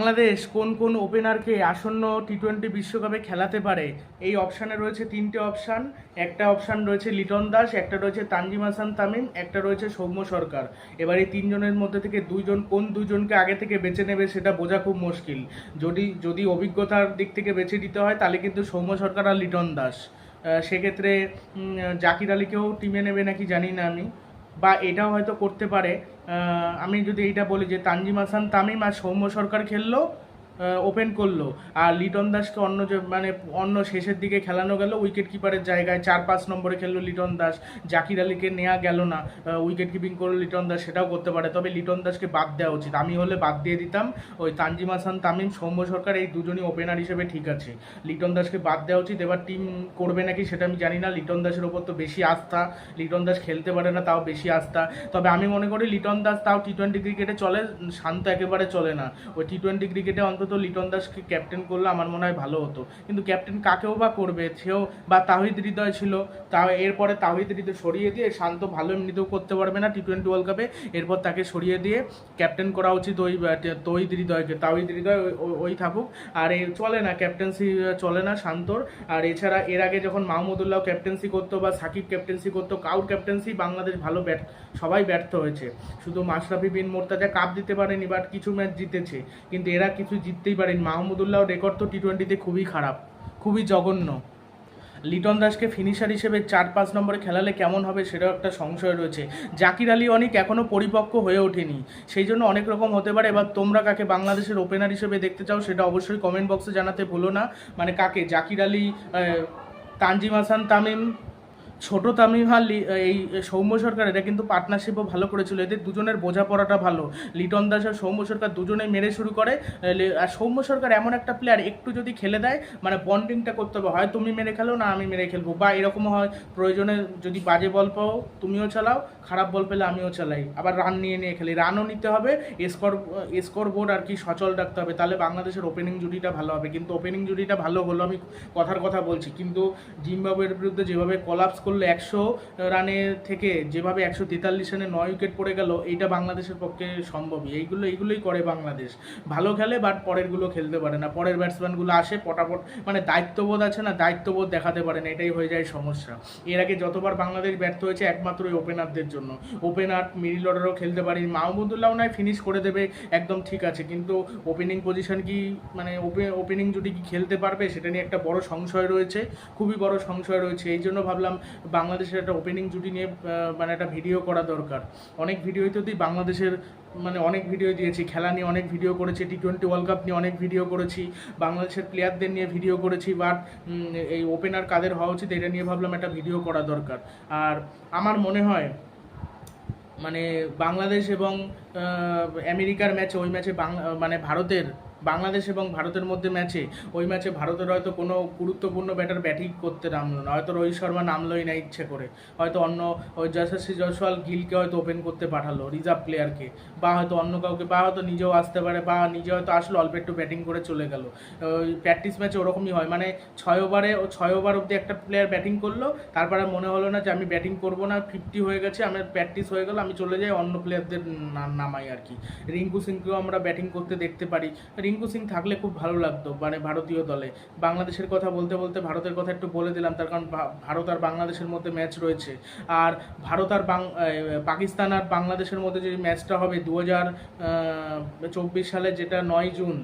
বাংলাদেশ কোন কোন ওপেনারকে আসন্ন টি টোয়েন্টি বিশ্বকাপে খেলাতে পারে? এই অপশানে রয়েছে তিনটে অপশান। একটা অপশান রয়েছে লিটন দাস, একটা রয়েছে তানজিম হাসান তামিম, একটা রয়েছে সৌম্য সরকার। এবার এই তিনজনের মধ্যে থেকে দুইজন কোন দুইজনকে আগে থেকে বেছে নেবে সেটা বোঝা খুব মুশকিল। যদি যদি অভিজ্ঞতার দিক থেকে বেছে দিতে হয়, তাহলে কিন্তু সৌম্য সরকার আর লিটন দাস। সেক্ষেত্রে জাকির আলীকেও টিমে নেবে নাকি জানি না আমি। বা এটাও হয়তো করতে পারে। আমি যদি এইটা বলি যে তানজিম হাসান, তামিম আর সৌম্য সরকার খেললো। ওপেন করল। আর লিটন দাসকে অন্য যে মানে অন্য শেষের দিকে খেলানো গেল উইকেট কিপারের জায়গায় চার পাঁচ নম্বরে খেললো লিটন দাস। জাকির আলীকে নেওয়া গেল না উইকেট কিপিং করল লিটন দাস, সেটাও করতে পারে। তবে লিটন দাসকে বাদ দেওয়া উচিত। আমি হলে বাদ দিয়ে দিতাম। ওই তানজিম হাসান, তামিম, সৌম্য সরকার, এই দুজনই ওপেনার হিসেবে ঠিক আছে। লিটন দাসকে বাদ দেওয়া উচিত। এবার টিম করবে নাকি সেটা আমি জানি না। লিটন দাসের ওপর তো বেশি আস্থা। লিটন দাস খেলতে পারে না, তাও বেশি আস্থা। তবে আমি মনে করি লিটন দাস তাও টি টোয়েন্টি ক্রিকেটে চলে, শান্ত একেবারে চলে না। ওই টি টোয়েন্টি ক্রিকেটে অন্তত লিটন দাসকে ক্যাপ্টেন করলে আমার মনে হয় ভালো হতো। কিন্তু ক্যাপ্টেন কাকেও বা করবে? সেও বা তাহিদ হৃদয় ছিল। তা এরপরে তাহিদ হৃদয় সরিয়ে দিয়ে শান্ত ভালো এমনিতেও করতে পারবে না টি টোয়েন্টি ওয়ার্ল্ড কাপে এরপর তাকে সরিয়ে দিয়ে ক্যাপ্টেন করা উচিত ওই তহিদ হৃদয়কে। তাহিদ হৃদয় ওই- থাকুক। আর এ চলে না ক্যাপ্টেন্সি চলে না শান্তর। আর এছাড়া এর আগে যখন মাহমুদুল্লাহ ক্যাপ্টেন্সি করতো বা সাকিব ক্যাপ্টেন্সি করতো, কাউর ক্যাপ্টেন্সি বাংলাদেশ ভালো ব্যাট, সবাই ব্যর্থ হয়েছে। শুধু মাশরাফি বিন মোর্তাজা কাপ দিতে পারেনি বাট কিছু ম্যাচ জিতেছে। কিন্তু এরা কিছু জিততেই পারেন মাহমুদুল্লাহ রেকর্ড তো টি টোয়েন্টিতে খুবই খারাপ, খুবই জঘন্য। লিটন দাসকে ফিনিশার হিসেবে চার পাঁচ নম্বরে খেলালে কেমন হবে সেটাও একটা সংশয় রয়েছে। জাকির আলী অনেক এখনও পরিপক্ক হয়ে ওঠেনি, সেই জন্য অনেক রকম হতে পারে। এবার তোমরা কাকে বাংলাদেশের ওপেনার হিসেবে দেখতে চাও সেটা অবশ্যই কমেন্ট বক্সে জানাতে ভুলো না। মানে কাকে? জাকির আলী তানজিম হাসান, তামিম ছোট লি- এই সৌম্য সরকার এটা কিন্তু পার্টনারশিপও ভালো করেছিল। এদের দুজনের বোঝাপড়াটা ভালো। লিটন দাস আর সৌম্য সরকার দুজনেই মেরে শুরু করে। আর সৌম্য সরকার এমন একটা প্লেয়ার একটু যদি খেলে দেয় মানে বন্ডিংটা করতে হবে। হয় তুমি মেরে খেলো, না আমি মেরে খেলব। বা এরকম হয়, প্রয়োজনে যদি বাজে বল পাও, তুমিও চালাও, খারাপ বল পেলে আমিও চালাই। আবার রান নিয়ে নিয়ে খেলি। রানও নিতে হবে স্কোর স্কোর বোর্ড আর কি সচল রাখতে হবে। তাহলে বাংলাদেশের ওপেনিং জুটিটা ভালো হবে। কিন্তু ওপেনিং জুটিটা ভালো হলো, আমি কথার কথা বলছি। কিন্তু জিম্বাবুয়ের বিরুদ্ধে যেভাবে কলাপস করল একশো রানে থেকে যেভাবে একশো তেতাল্লিশ রানে নয় উইকেট পড়ে গেল, এইটা বাংলাদেশের পক্ষে সম্ভবই। এইগুলো, এইগুলোই করে বাংলাদেশ। ভালো খেলে বাট পরেরগুলো খেলতে পারে না। পরের ব্যাটসম্যানগুলো আসে, পটাপট মানে দায়িত্ববোধ আছে না, দায়িত্ববোধ দেখাতে পারে না, এটাই হয়ে যায় সমস্যা। এর আগে যতবার বাংলাদেশ ব্যর্থ হয়েছে, একমাত্র ওই ওপেনারদের জন্য। ওপেনার মিডিল অর্ডারও খেলতে পারি। মাহমুদুল্লাহ নয় ফিনিশ করে দেবে, একদম ঠিক আছে। কিন্তু ওপেনিং পজিশন কি মানে ওপেনিং জুটি কি খেলতে পারবে, সেটা নিয়ে একটা বড় সংশয় রয়েছে। খুবই বড় সংশয় রয়েছে। এই জন্য ভাবলাম বাংলাদেশের একটা ওপেনিং জুটি নিয়ে মানে একটা ভিডিও করা দরকার। অনেক ভিডিওতে তুই বাংলাদেশের মানে অনেক ভিডিও দিয়েছি। খেলা নিয়ে অনেক ভিডিও করেছি টি টোয়েন্টি ওয়ার্ল্ড কাপ নিয়ে অনেক ভিডিও করেছি, বাংলাদেশের প্লেয়ারদের নিয়ে ভিডিও করেছি বাট এই ওপেনার কাদের হওয়া উচিত এটা নিয়ে ভাবলাম একটা ভিডিও করা দরকার। আর আমার মনে হয় মানে বাংলাদেশ এবং আমেরিকার ম্যাচে ওই ম্যাচে মানে ভারতের বাংলাদেশ এবং ভারতের মধ্যে ম্যাচে ওই ম্যাচে ভারতের হয়তো কোনো গুরুত্বপূর্ণ ব্যাটার ব্যাটিং করতে নামলো না। হয়তো রোহিত শর্মা নামলোই না ইচ্ছে করে। হয়তো অন্য ওই যশস্বী জয়সওয়াল গিলকে হয়তো ওপেন করতে পাঠালো রিজার্ভ প্লেয়ারকে বা হয়তো অন্য কাউকে, বা হয়তো নিজেও আসতে পারে, বা নিজে হয়তো আসলো, অল্প একটু ব্যাটিং করে চলে গেল। ওই প্র্যাকটিস ম্যাচে ওরকমই হয়। মানে ছয় ওভারে ও ছয় ওভার অবধি একটা প্লেয়ার ব্যাটিং করল, তারপরে মনে হলো না যে আমি ব্যাটিং করব না ফিফটি হয়ে গেছে, আমার প্র্যাকটিস হয়ে গেল, আমি চলে যাই, অন্য প্লেয়ারদের নামাই আর কি। রিঙ্কু সিংকেও আমরা ব্যাটিং করতে দেখতে পারি। রিঙ্কু সিং থাকলে খুব ভালো লাগতো মানে ভারতীয় দলে। বাংলাদেশের কথা বলতে বলতে ভারতের কথা একটু বলে দিলাম, তার কারণ ভারত আর বাংলাদেশের মধ্যে ম্যাচ রয়েছে। আর ভারত আর পাকিস্তান আর বাংলাদেশের মধ্যে যে ম্যাচটা হবে দু হাজার চব্বিশ সালে যেটা নয় জুন,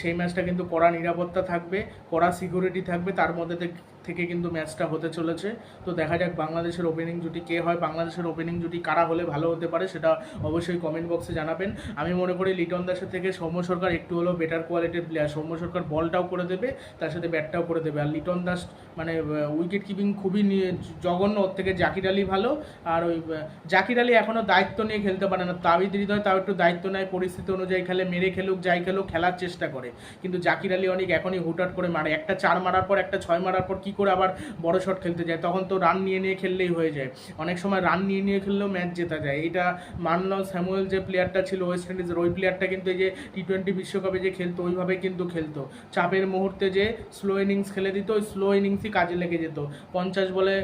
সেই ম্যাচটা কিন্তু কড়া নিরাপত্তা থাকবে, কড়া সিকিউরিটি থাকবে, তার মধ্যে থেকে- কিন্তু ম্যাচটা হতে চলেছে। তো দেখা যাক বাংলাদেশের ওপেনিং জুটি কে হয়, বাংলাদেশের ওপেনিং জুটি কারা হলে ভালো হতে পারে সেটা অবশ্যই কমেন্ট বক্সে জানাবেন। আমি মনে করি লিটন দাসের থেকে সৌম্য সরকার একটু হলেও বেটার কোয়ালিটির প্লেয়ার সৌম্য সরকার বলটাও করে দেবে, তার সাথে ব্যাটটাও করে দেবে। আর লিটন দাস মানে উইকেট কিপিং খুবই নিয়ে- জঘন্য, ওর থেকে জাকির আলী ভালো। আর ওই জাকির আলী এখনও দায়িত্ব নিয়ে খেলতে পারে না। তাবিদ হৃদয় তাও একটু দায়িত্ব নেয়, পরিস্থিতি অনুযায়ী খেলে, মেরে খেলুক, যাই খেলুক, খেলার চেষ্টা করে। কিন্তু জাকির আলী অনেক এখনই হুটহাট করে মারে। একটা চার মারার পর, একটা ছয় মারার পর কি করে আবার বড় শট খেলতে যায়, তখন তো রান নিয়ে নিয়ে খেললেই হয়ে যায়। অনেক সময় রান নিয়ে নিয়ে খেললেও ম্যাচ জেতা যায়। এটা মানলাম স্যামুয়েল যে প্লেয়ারটা ছিল ওয়েস্ট ইন্ডিজের ওই প্লেয়ারটা কিন্তু এই যে টি টোয়েন্টি বিশ্বকাপে যে খেলতো ওইভাবে কিন্তু খেলতো। চাপের মুহূর্তে যে স্লো ইনিংস খেলে দিত, ওই স্লো ইনিংসই কাজে লেগে যেত। পঞ্চাশ বলে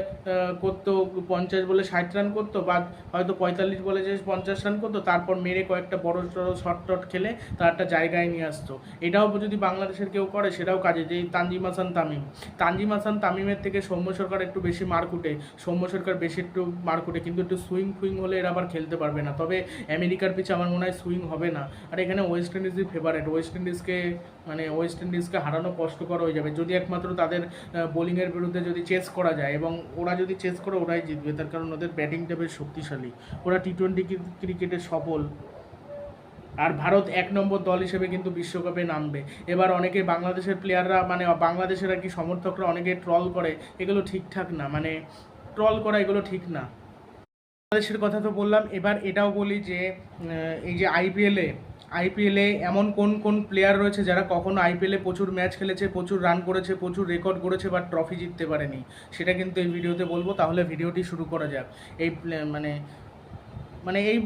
করতো, পঞ্চাশ বলে ষাট রান করতো বা হয়তো পঁয়তাল্লিশ বলে যে পঞ্চাশ রান করতো, তারপর মেরে কয়েকটা বড় সড়ো শর্ট টট খেলে তার একটা জায়গায় নিয়ে আসতো। এটাও যদি বাংলাদেশের কেউ করে, সেটাও কাজে যে তানজিম হাসান তামিম। তানজিম হাসান তামিমের থেকে সৌম্য সরকার একটু বেশি মারকুটে সৌম্য সরকার বেশি একটু মারকুটে কিন্তু একটু সুইং ফুইং হলে এরা আবার খেলতে পারবে না। তবে আমেরিকার পিছে আমার মনে হয় সুইং হবে না। আর এখানে ওয়েস্ট ইন্ডিজই ফেভারেট ওয়েস্ট ইন্ডিজকে মানে ওয়েস্ট ইন্ডিজকে হারানো কষ্টকর হয়ে যাবে। যদি একমাত্র তাদের বোলিংয়ের বিরুদ্ধে যদি চেস করা যায় এবং ওরা যদি চেস করে, ওরাই জিতবে। তার কারণ ওদের ব্যাটিংটা বেশ শক্তিশালী। ওরা টি টোয়েন্টি ক্রিকেটে সফল। আর ভারত এক নম্বর দল হিসেবে কিন্তু বিশ্বকাপে নামবে। এবার অনেকে বাংলাদেশের প্লেয়াররা মানে বাংলাদেশের আর কি সমর্থকরা অনেকে ট্রল করে, এগুলো ঠিকঠাক না। মানে ট্রল করা এগুলো ঠিক না। বাংলাদেশের কথা তো বললাম, এবার এটাও বলি যে এই যে আইপিএলে আইপিএলে এমন কোন কোন প্লেয়ার রয়েছে যারা কখনো আইপিএলে প্রচুর ম্যাচ খেলেছে, প্রচুর রান করেছে, প্রচুর রেকর্ড করেছে বা ট্রফি জিততে পারেনি। সেটা কিন্তু এই ভিডিওতে বলব, তাহলে ভিডিওটি শুরু করা যাক। এই মানে মানে এই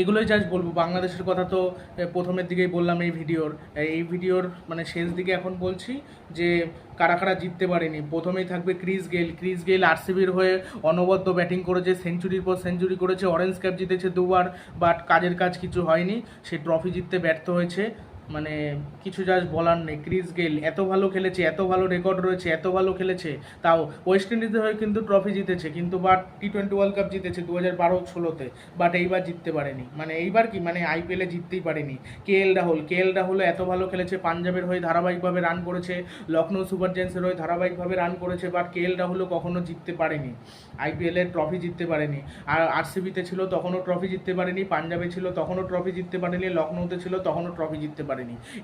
এগুলোই জাস্ট বলব। বাংলাদেশের কথা তো প্রথমের দিকেই বললাম এই ভিডিওর। এই ভিডিওর মানে শেষ দিকে এখন বলছি যে, কারা কারা জিততে পারেনি। প্রথমেই থাকবে ক্রিস গেল ক্রিস গেল আরসিবির হয়ে অনবদ্য ব্যাটিং করেছে, সেঞ্চুরির পর সেঞ্চুরি করেছে, অরেঞ্জ ক্যাপ জিতেছে দুবার, বাট কাজের কাজ কিছু হয়নি। সে ট্রফি জিততে ব্যর্থ হয়েছে। মানে কিছু জাস্ট বলার নেই। ক্রিস গেল এত ভালো খেলেছে, এত ভালো রেকর্ড রয়েছে, এত ভালো খেলেছে, তাও ওয়েস্ট ইন্ডিজের হয়ে কিন্তু ট্রফি জিতেছে, কিন্তু but T twenty world cup জিতেছে দু হাজার বারো ষোলোতে বাট এইবার জিততে পারেনি। মানে এইবার কি? মানে আইপিএলে জিততেই পারেনি। কে এল রাহুল কে এল রাহুল এত ভালো খেলেছে, পাঞ্জাবের হয়ে ধারাবাহিকভাবে রান করেছে লখনৌ সুপার জায়ান্টসের হয়ে ধারাবাহিকভাবে রান করেছে বাট কে এল রাহুলও কখনো জিততে পারেনি। আইপিএলের ট্রফি জিততে পারেনি। আর আরসিবিতে ছিল, তখনও ট্রফি জিততে পারেনি, পাঞ্জাবে ছিল, তখনও ট্রফি জিততে পারেনি লখনৌতে ছিল, তখনও ট্রফি জিততে পারেনি।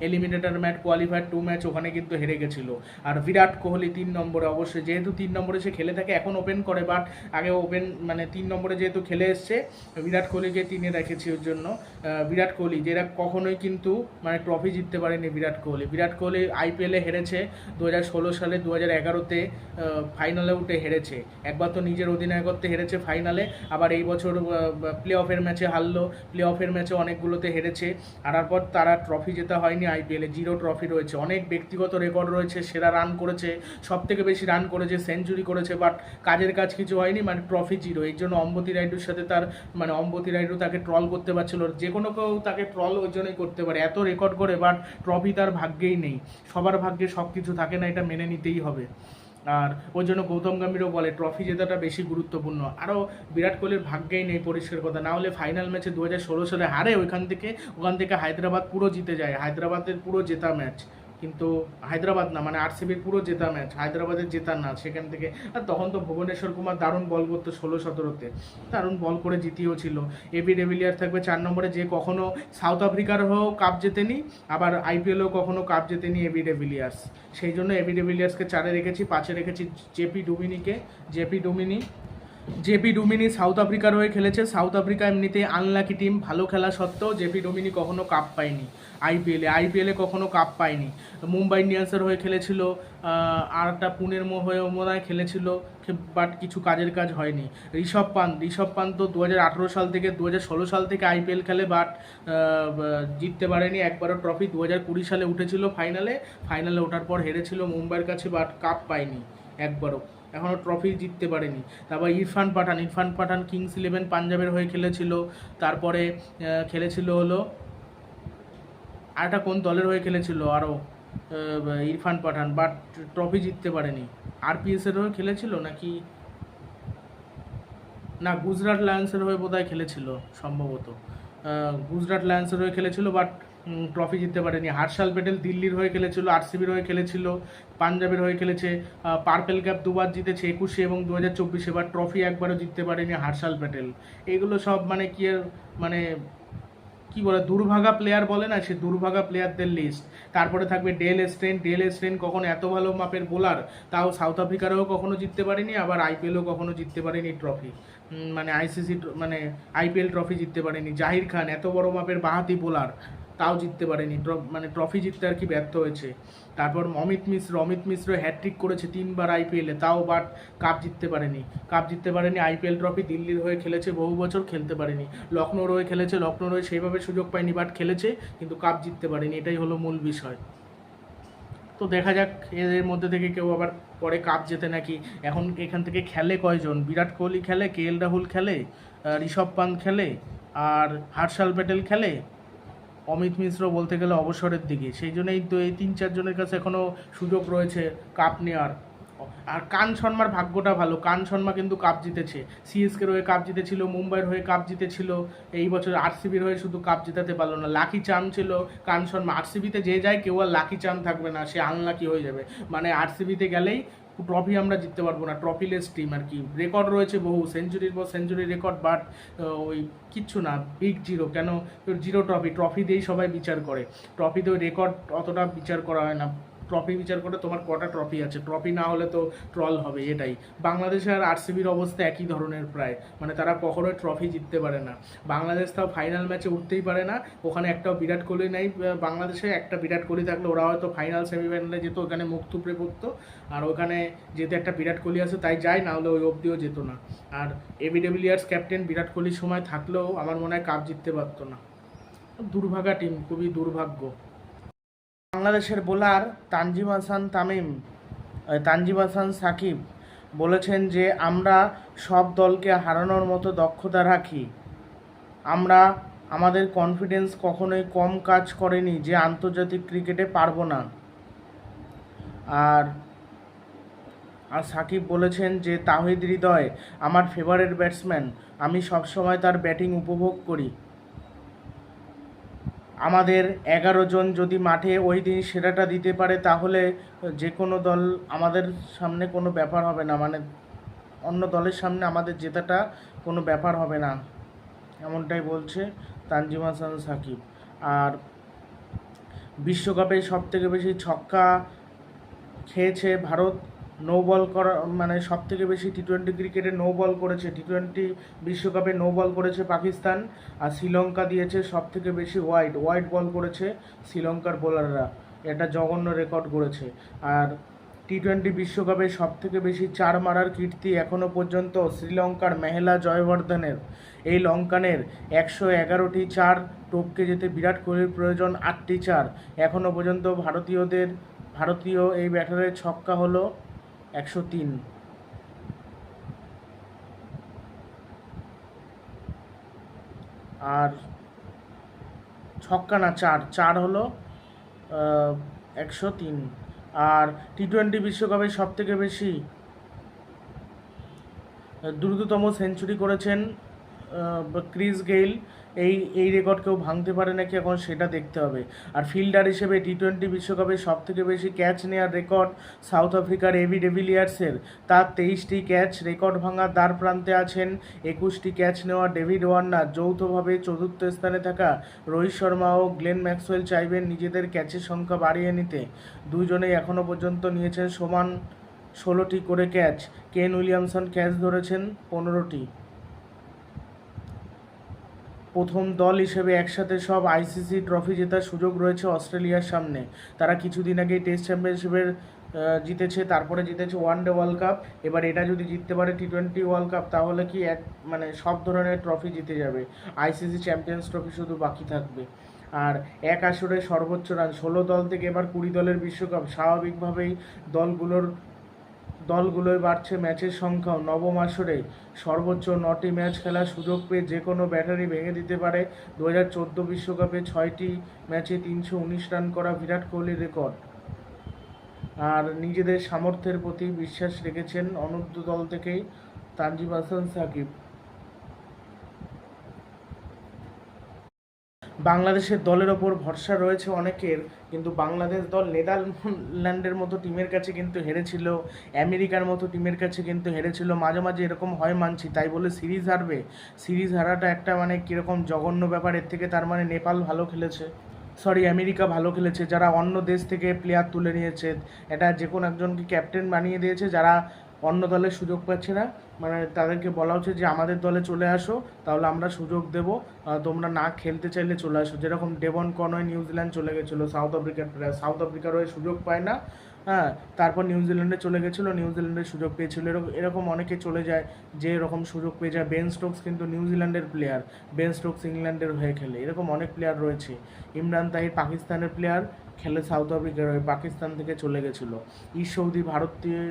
Eliminator match qualifier two match ওখানে কিন্তু হেরে গেছিল। আর বিরাট কোহলি তিন নম্বরে, অবশ্যই যেহেতু তিন নম্বরে সে খেলে থাকে, এখন ওপেন করে বাট আগে ওপেন মানে তিন নম্বরে যেহেতু খেলে এসছে, বিরাট কোহলিকে তিনে রেখেছি ওর জন্য। বিরাট কোহলি, যেটা কখনোই কিন্তু মানে ট্রফি জিততে পারেনি বিরাট কোহলি। বিরাট কোহলি আইপিএলে হেরেছে দু হাজার ষোলো সালে দু হাজার এগারোতে ফাইনালে উঠে হেরেছে। একবার তো নিজের অধিনায়কত্বে হেরেছে ফাইনালে আবার এই বছর প্লে অফের ম্যাচে হারলো। প্লে অফের ম্যাচে অনেকগুলোতে হেরেছে। হারার পর তারা ট্রফি জেতা হয়নি আইপিএলে, জিরো ট্রফি রয়েছে। অনেক ব্যক্তিগত রেকর্ড রয়েছে, সেরা রান করেছে সব থেকে বেশি রান করেছে সেঞ্চুরি করেছে বাট কাজের কাজ কিছু হয়নি মানে ট্রফি জিরো এর জন্য অম্বতি রাইডুর সাথে তার মানে অম্বতি রাইডু তাকে ট্রল করতে পারছিল। যে কোনো কেউ তাকে ট্রল ওই জন্যই করতে পারে। এত রেকর্ড করে বাট ট্রফি তার ভাগ্যেই নেই। সবার ভাগ্যে সব কিছু থাকে না, এটা মেনে নিতেই হবে। আর ওই জন্য গৌতম গম্ভীরও বলে ট্রফি জেতাটা বেশি গুরুত্বপূর্ণ। আরও বিরাট কোহলির ভাগ্যেই নেই পরিষ্কার কথা। না হলে ফাইনাল ম্যাচে দু হাজার ষোলো সালে হারে ওইখান থেকে, ওখান থেকে হায়দ্রাবাদ পুরো জিতে যায়। হায়দ্রাবাদের পুরো জেতা ম্যাচ কিন্তু হায়দ্রাবাদ না মানে আরসিবির পুরো জেতা ম্যাচ হায়দ্রাবাদের জেতা না, সেখান থেকে, আর তখন তো ভুবনেশ্বর কুমার দারুণ বল করতো ষোলো সতেরোতে। দারুণ বল করে জিতিয়েও ছিল। এবি ডেভিলিয়ার থাকবে চার নম্বরে, যে কখনো সাউথ আফ্রিকার হয়েও কাপ জেতেনি, আবার আইপিএলও কখনো কাপ জেতেনি এবি ডেভিলিয়ার্স সেই জন্য এবি ডেভিলিয়ার্সকে চারে রেখেছি, পাঁচে রেখেছি JP ডুমিনিকে JP Duminy JP Duminy South আফ্রিকার হয়ে খেলেছে। সাউথ আফ্রিকা এমনিতে আনলাকি টিম ভালো খেলা সত্ত্বেও জেপি ডুমিনি কখনো কাপ পায়নি। আইপিএলে আইপিএলে কখনো কাপ পায়নি। মুম্বাই ইন্ডিয়ান্সের হয়ে খেলেছিল আর একটা পুনের হয়ে মনে হয় খেলেছিল বাট কিছু কাজের কাজ হয়নি। ঋষভ পান্ত ঋষভ পান্ত তো দু হাজার আঠেরো সাল থেকে দু হাজার ষোলো সাল থেকে আইপিএল খেলে বাট জিততে পারেনি। একবারও ট্রফি দু হাজার কুড়ি সালে উঠেছিল ফাইনালে ফাইনালে ওঠার পর হেরেছিল মুম্বাইয়ের কাছে বাট কাপ পায়নি একবারও। এখনও ট্রফি জিততে পারেনি। তারপর ইরফান পাঠান ইরফান পাঠান কিংস ইলেভেন পাঞ্জাবের হয়ে খেলেছিল। তারপরে খেলেছিল হলো আরেকটা কোন দলের হয়ে খেলেছিল? আরও ইরফান পাঠান, বাট ট্রফি জিততে পারেনি। আরপিএসের হয়ে খেলেছিল নাকি? না, গুজরাট লায়ন্সের হয়ে বোধহয় খেলেছিল, সম্ভবত। গুজরাট লায়ন্সের হয়ে খেলেছিল, বাট ট্রফি জিততে পারেনি। হার্ষাল প্যাটেল দিল্লির হয়ে খেলেছিল আরসিবির হয়ে খেলেছিল, পাঞ্জাবের হয়ে খেলেছে পার্পেল ক্যাপ দুবার জিতেছে একুশে এবং দু হাজার চব্বিশে, বাট ট্রফি একবারও জিততে পারেনি হার্ষাল প্যাটেল এগুলো সব মানে কি আর মানে কি বলে, দুর্ভাগা প্লেয়ার বলে না, সে দুর্ভাগা প্লেয়ারদের লিস্ট তারপরে থাকবে ডেল স্ট্রেন ডেল স্ট্রেন কখনো এত ভালো মাপের বোলার তাও সাউথ আফ্রিকারও কখনো জিততে পারেনি, আবার আইপিএলও কখনো জিততে পারেনি ট্রফি মানে আইসিসি মানে আইপিএল ট্রফি জিততে পারেনি। জাহির খান, এত বড় মাপের বাহাতি বোলার তাও জিততে পারেনি। মানে ট্রফি জিততে আর কি ব্যর্থ হয়েছে। তারপর অমিত মিশ্র অমিত মিশ্র হ্যাট্রিক করেছে তিনবার আইপিএলে তাও বাট কাপ জিততে পারেনি। কাপ জিততে পারেনি আইপিএল ট্রফি দিল্লির হয়ে খেলেছে, বহু বছর খেলতে পারেনি। লখনৌর হয়ে খেলেছে, লখনৌর হয়ে সেইভাবে সুযোগ পায়নি বাট খেলেছে, কিন্তু কাপ জিততে পারেনি, এটাই হলো মূল বিষয়। তো দেখা যাক, এদের মধ্যে থেকে কেউ আবার পরে কাপ জেতে নাকি। এখন এখান থেকে খেলে কয়জন? বিরাট কোহলি খেলে, কে এল রাহুল খেলে ঋষভ পান্ত খেলে, আর হার্ষাল প্যাটেল খেলে অমিত মিশ্র বলতে গেলে অবসরের দিকে। সেই জন্যই তো এই তিন চারজনের কাছে এখনও সুযোগ রয়েছে কাপ নেওয়ার আর কান শর্মার ভাগ্যটা ভালো। কান শর্মা কিন্তু কাপ জিতেছে। সিএসকের হয়ে কাপ জিতেছিল, মুম্বাইয়ের হয়ে কাপ জিতেছিল। এই বছর আরসিবির হয়ে শুধু কাপ জেতাতে পারল না। লাকি চাম ছিল কান শর্মা। আরসিবিতে যে যায়, কেউ আর লাকি চাম থাকবে না। সে আনলাকি হয়ে যাবে। মানে আরসিবিতে গেলেই ট্রফি আমরা জিততে পারব না ট্রফিলেস টিম আর কি। রেকর্ড রয়েছে বহু সেঞ্চুরির পর সেঞ্চুরি রেকর্ড বাট ওই কিচ্ছু না বিগ জিরো কেন? জিরো ট্রফি ট্রফি দিয়েই সবাই বিচার করে। ট্রফিতে ওই রেকর্ড অতটা বিচার করা হয় না। ট্রফি বিচার করে তোমার কটা ট্রফি আছে? ট্রফি না হলে তো ট্রল হবে, এটাই। বাংলাদেশ আর আরসিবির অবস্থা একই ধরনের প্রায়। মানে তারা কখনোই ট্রফি জিততে পারে না। বাংলাদেশ তাও ফাইনাল ম্যাচে উঠতেই পারে না। ওখানে একটাও বিরাট কোহলি নেই। বাংলাদেশে একটা বিরাট কোহলি থাকলে ওরা হয়তো ফাইনাল সেমিফাইনালে যেত, ওখানে মুখ থুপড়ে পড়তো। আর ওখানে যেহেতু একটা বিরাট কোহলি আছে, তাই যায়, না হলে ওই অবধিও যেত না। আর এবিডব্লিউআর্স ক্যাপ্টেন বিরাট কোহলির সময় থাকলেও আমার মনে হয় কাপ জিততে পারতো না। দুর্ভাগা টিম খুবই দুর্ভাগ্য। বাংলাদেশের বোলার তানজিম হাসান তামিম তানজিম হাসান সাকিব বলেছেন যে, আমরা সব দলকে হারানোর মতো দক্ষতা রাখি। আমরা, আমাদের কনফিডেন্স কখনোই কম কাজ করেনি যে আন্তর্জাতিক ক্রিকেটে পারব না। আর আর সাকিব বলেছেন যে, তাহিদ হৃদয়, আমার ফেভারেট ব্যাটসম্যান আমি সবসময় তার ব্যাটিং উপভোগ করি। আমাদের এগারো জন যদি মাঠে ওই দিন সেরাটা দিতে পারে, তাহলে যে কোনো দল আমাদের সামনে কোনো ব্যাপার হবে না। মানে অন্য দলের সামনে আমাদের জেতাটা কোনো ব্যাপার হবে না, এমনটাই বলছে তানজিম হাসান সাকিব। আর বিশ্বকাপে সব থেকে বেশি ছক্কা খেয়েছে ভারত নো বল করা মানে সব থেকে বেশি টি টোয়েন্টি ক্রিকেটে নো বল করেছে। টি টোয়েন্টি বিশ্বকাপে নো বল করেছে পাকিস্তান। আর শ্রীলঙ্কা দিয়েছে সব থেকে বেশি ওয়াইড ওয়াইড বল করেছে শ্রীলঙ্কার বোলাররা এটা জঘন্য রেকর্ড করেছে। আর টি টোয়েন্টি বিশ্বকাপে সব থেকে বেশি চার মারার কীর্তি এখনও পর্যন্ত শ্রীলঙ্কার মেহেলা জয়বর্ধনের। এই লঙ্কানের একশো এগারোটি চার টপকে যেতে বিরাট কোহলির প্রয়োজন আটটি চার। এখনও পর্যন্ত ভারতীয়দের, ভারতীয় এই ব্যাটারের ছক্কা হলো একশো তিন। আর ছক্কা না চার চার হলো একশো তিন। আর টি টোয়েন্টি বিশ্বকাপে সব থেকে বেশি দ্রুততম সেঞ্চুরি করেছেন ক্রিস গেইল, এই এই রেকর্ড কেউ ভাঙতে পারে নাকি এখন সেটা দেখতে হবে। আর ফিল্ডার হিসেবে টি টোয়েন্টি বিশ্বকাপে সব থেকে বেশি ক্যাচ নেওয়ার রেকর্ড সাউথ আফ্রিকার এবি ডেভিলিয়ার্সের তার তেইশটি ক্যাচ রেকর্ড ভাঙার দ্বার প্রান্তে আছেন, একুশটি ক্যাচ নেওয়া ডেভিড ওয়ার্নার যৌথভাবে চতুর্থ স্থানে থাকা রোহিত শর্মা ও গ্লেন ম্যাক্সওয়েল চাইবেন নিজেদের ক্যাচের সংখ্যা বাড়িয়ে নিতে। দুজনেই এখনও পর্যন্ত নিয়েছেন সমান ষোলোটি করে ক্যাচ কেন উইলিয়ামসন ক্যাচ ধরেছেন পনেরোটি। প্রথম দল হিসেবে একসাথে সব আইসিসি ট্রফি জেতার সুযোগ রয়েছে অস্ট্রেলিয়ার সামনে। তারা কিছুদিন আগেই টেস্ট চ্যাম্পিয়নশিপের জিতেছে, তারপরে জিতেছে ওয়ান ডে ওয়ার্ল্ড কাপ। এবার এটা যদি জিততে পারে টি টোয়েন্টি ওয়ার্ল্ড কাপ, তাহলে কি এক মানে সব ধরনের ট্রফি জিতে যাবে। আইসিসি চ্যাম্পিয়ন্স ট্রফি শুধু বাকি থাকবে। আর এক আসরে সর্বোচ্চ রান, ষোলো দল থেকে এবার কুড়ি দলের বিশ্বকাপ। স্বাভাবিকভাবেই দলগুলোর দলগুলোয় বাড়ছে ম্যাচের সংখ্যাও। নবম আসরে সর্বোচ্চ নটি ম্যাচ খেলার সুযোগ পেয়ে যে কোনো ব্যাটারি ভেঙে দিতে পারে। দু হাজার চোদ্দ বিশ্বকাপে ছয়টি ম্যাচে তিনশো উনিশ রান করা বিরাট কোহলির রেকর্ড। আর নিজেদের সামর্থ্যের প্রতি বিশ্বাস রেখেছেন অনূর্ধ্ব দল থেকেই তানজিব হাসান সাকিব। বাংলাদেশের দলের ওপর ভরসা রয়েছে অনেকের, কিন্তু বাংলাদেশ দল নেদারল্যান্ডের মতো টিমের কাছে কিন্তু হেরেছিল, আমেরিকার মতো টিমের কাছে কিন্তু হেরেছিল, মাঝে মাঝে এরকম হয় মানছি, তাই বলে সিরিজ হারবে। সিরিজ হারাটা একটা মানে কীরকম জঘন্য ব্যাপার, এর থেকে তার মানে নেপাল ভালো খেলেছে। সরি, আমেরিকা ভালো খেলেছে, যারা অন্য দেশ থেকে প্লেয়ার তুলে নিয়েছে, এটা যে কোনো একজনকে ক্যাপ্টেন বানিয়ে দিয়েছে, যারা অন্য দলে সুযোগ পাচ্ছে না। মানে তাদেরকে বলা হচ্ছে যে, আমাদের দলে চলে আসো, তাহলে আমরা সুযোগ দেবো। তোমরা না খেলতে চাইলে চলে আসো। যেরকম ডেভন কনয় নিউজিল্যান্ড চলে গেছিল, সাউথ আফ্রিকার প্লেয়ার সাউথ আফ্রিকার হয়ে সুযোগ পায় না। হ্যাঁ তারপর নিউজিল্যান্ডে চলে গেছিল, নিউজিল্যান্ডে সুযোগ পেয়েছিল। এরকম এরকম অনেকে চলে যায় যে এরকম সুযোগ পেয়ে যায়। বেন স্টোকস কিন্তু নিউজিল্যান্ডের প্লেয়ার বেন স্টোকস ইংল্যান্ডের হয়ে খেলে। এরকম অনেক প্লেয়ার রয়েছে। ইমরান তাহির পাকিস্তানের প্লেয়ার খেলে সাউথ আফ্রিকার হয়ে পাকিস্তান থেকে চলে গেছিল। ঈদ সৌদি ভারতীয়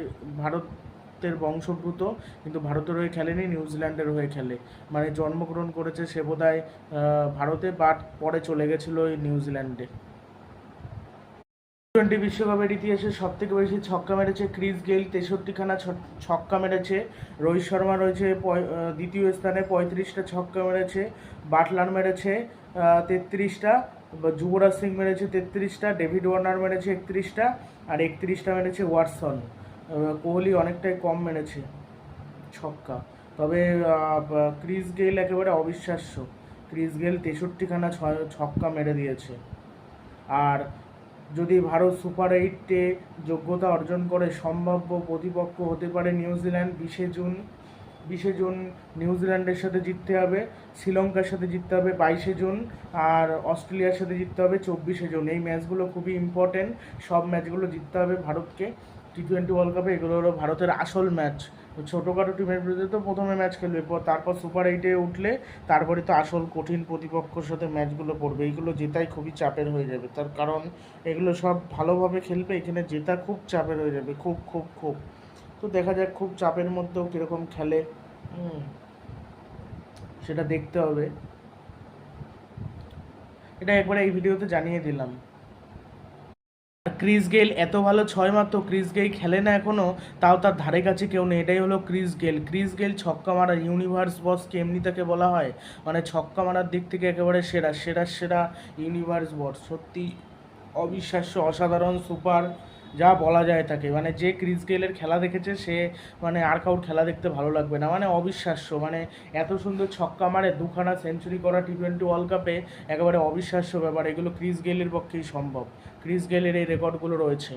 ভারতের বংশোদ্ভূত, কিন্তু ভারতের হয়ে খেলেনি, নিউজিল্যান্ডের হয়ে খেলে। মানে জন্মগ্রহণ করেছে সে বোধহয় ভারতে বাট পরে চলে গেছিল ওই নিউজিল্যান্ডে। টোয়েন্টি বিশ্বকাপের ইতিহাসে সব থেকে বেশি ছক্কা মেরেছে ক্রিস গেইল, তেষট্টিখানা ছক্কা মেরেছে। রোহিত শর্মা রয়েছে দ্বিতীয় স্থানে, পঁয়ত্রিশটা ছক্কা মেরেছে। বাটলার মেরেছে তেত্রিশটা। যুবরাজ সিং মেরেছে তেত্রিশটা, ডেভিড ওয়ার্নার মেরেছে একত্রিশটা। আর একত্রিশটা মেরেছে ওয়াটসন। কোহলি অনেকটাই কম মেরেছে ছক্কা। তবে ক্রিস গেইল একেবারে অবিশ্বাস্য। ক্রিস গেইল তেষট্টিখানা ছক্কা মেরে দিয়েছে। আর যদি ভারত সুপার এইটে যোগ্যতা অর্জন করে, সম্ভাব্য প্রতিপক্ষ হতে পারে নিউজিল্যান্ড বিশে জুন বিশে জুন নিউজিল্যান্ডের সাথে জিততে হবে, শ্রীলঙ্কার সাথে জিততে হবে বাইশে জুন, আর অস্ট্রেলিয়ার সাথে জিততে হবে চব্বিশে জুন। এই ম্যাচগুলো খুবই ইম্পর্টেন্ট সব ম্যাচগুলো জিততে হবে ভারতকে। টি টোয়েন্টি ওয়ার্ল্ড কাপে এগুলো হলো ভারতের আসল ম্যাচ ছোটোখাটো টিমের বিরুদ্ধে তো প্রথমে ম্যাচ খেলবে পর তারপর সুপার এইটে উঠলে তারপরে তো আসল কঠিন প্রতিপক্ষর সাথে ম্যাচগুলো পড়বে। এইগুলো জেতাই খুবই চাপের হয়ে যাবে। তার কারণ এগুলো সব ভালোভাবে খেলবে, এখানে জেতা খুব চাপের হয়ে যাবে, খুব খুব খুব। তো দেখা যাক খুব চাপের মধ্যেও কীরকম খেলে। সেটা দেখতে হবে। এটা একবার এই ভিডিওতে জানিয়ে দিলাম। ক্রিস গেল এত ভালো ছয় মাত্র, ক্রিস গেল খেলে না এখনও, তাও তার ধারে কাছে কেউ নেই, এটাই হলো ক্রিস গেল ক্রিস গেল ছক্কা মারা ইউনিভার্স বসকে এমনি তাকে বলা হয় মানে ছক্কা মারার দিক থেকে একেবারে সেরা সেরা সেরা ইউনিভার্স বস সত্যি অবিশ্বাস্য, অসাধারণ সুপার যা বলা যায় তাকে। মানে যে ক্রিস গেলের খেলা দেখেছে, সে মানে আর কাউর খেলা দেখতে ভালো লাগবে না মানে অবিশ্বাস্য মানে এত সুন্দর ছক্কা মারে, দুখানা সেঞ্চুরি করা টি টোয়েন্টি ওয়ার্ল্ড কাপে একেবারে অবিশ্বাস্য ব্যাপার, এগুলো ক্রিস গেলের পক্ষেই সম্ভব। ক্রিস গেলের এই রেকর্ডগুলো রয়েছে।